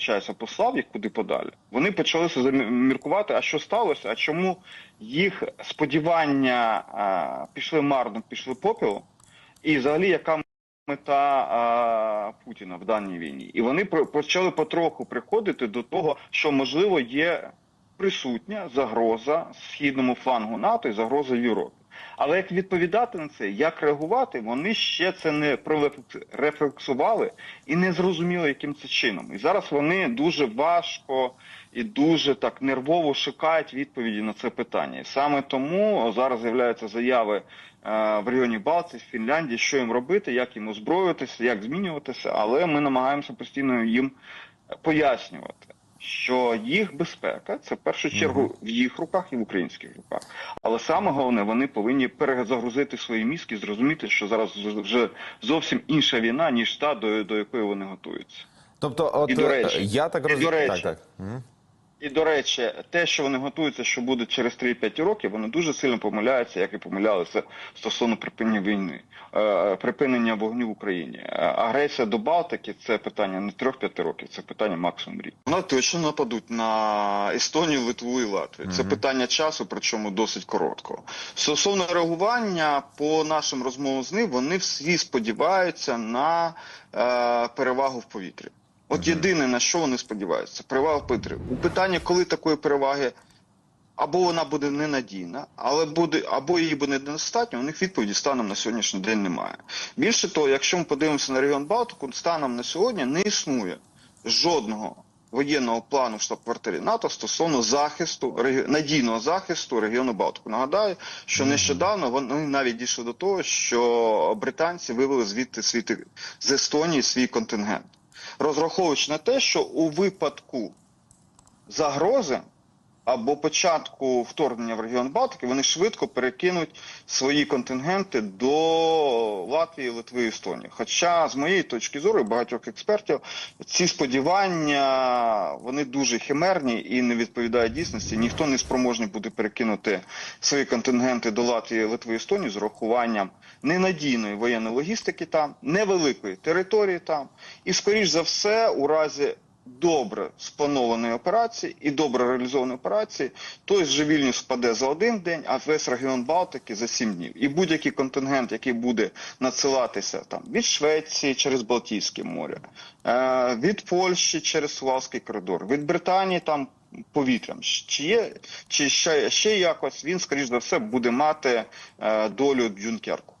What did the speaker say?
вибачаюся, послав їх куди подалі, вони почали заміркувати, а що сталося, а чому їх сподівання а, пішли марно, пішли попіл? і взагалі яка мета а, Путіна в даній війні. І вони про- почали потроху приходити до того, що можливо є присутня загроза східному флангу НАТО і загроза Європі. Але як відповідати на це, як реагувати, вони ще це не прорефлексували і не зрозуміли, яким це чином. І зараз вони дуже важко і дуже так нервово шукають відповіді на це питання. І саме тому зараз з'являються заяви е, в районі Балтії, Фінляндії, що їм робити, як їм озброюватися, як змінюватися. Але ми намагаємося постійно їм пояснювати. Що їх безпека це в першу чергу в їх руках і в українських руках. Але саме головне, вони повинні перезагрузити свої мізки, зрозуміти, що зараз вже зовсім інша війна, ніж та, до, до якої вони готуються. Тобто, от І, до речі, я так розумію. Так, так. І до речі, те, що вони готуються, що буде через 3-5 років, вони дуже сильно помиляються, як і помилялися стосовно припинення війни, е, припинення вогню в Україні. Е, Агресія до Балтики це питання не 3-5 років, це питання максимум рік. Вони точно нападуть на Естонію, Литву і Латвію. Це питання часу, причому досить короткого. Стосовно реагування по нашим розмовам з ним, вони всі сподіваються на е, перевагу в повітрі. От єдине на що вони сподіваються, перевага повітрі. У питанні, коли такої переваги або вона буде ненадійна, але буде або її буде недостатньо, у них відповіді станом на сьогоднішній день немає. Більше того, якщо ми подивимося на регіон Балтику, станом на сьогодні не існує жодного воєнного плану в штаб-квартирі НАТО стосовно захисту надійного захисту регіону Балтику. Нагадаю, що нещодавно вони навіть дійшли до того, що британці вивели звідти свій ти- з Естонії свій контингент, розраховуючи на те, що у випадку загрози або початку вторгнення в регіон Балтики, вони швидко перекинуть свої контингенти до Латвії, Литви Естонії. Хоча, з моєї точки зору, багатьох експертів, ці сподівання вони дуже химерні і не відповідають дійсності. Ніхто не спроможний буде перекинути свої контингенти до Латвії, Литви Естонії з урахуванням ненадійної воєнної логістики там, невеликої території там, і скоріш за все, у разі добре спланованої операції і добре реалізованої операції, той же Вільнюс впаде за один день, а весь регіон Балтики за сім днів. І будь-який контингент, який буде надсилатися там від Швеції через Балтійське море, е, від Польщі через Сувалський коридор, від Британії там. Повітрям чи є, чи ще, ще якось він, скоріш за все, буде мати е, долю Дюнкерку.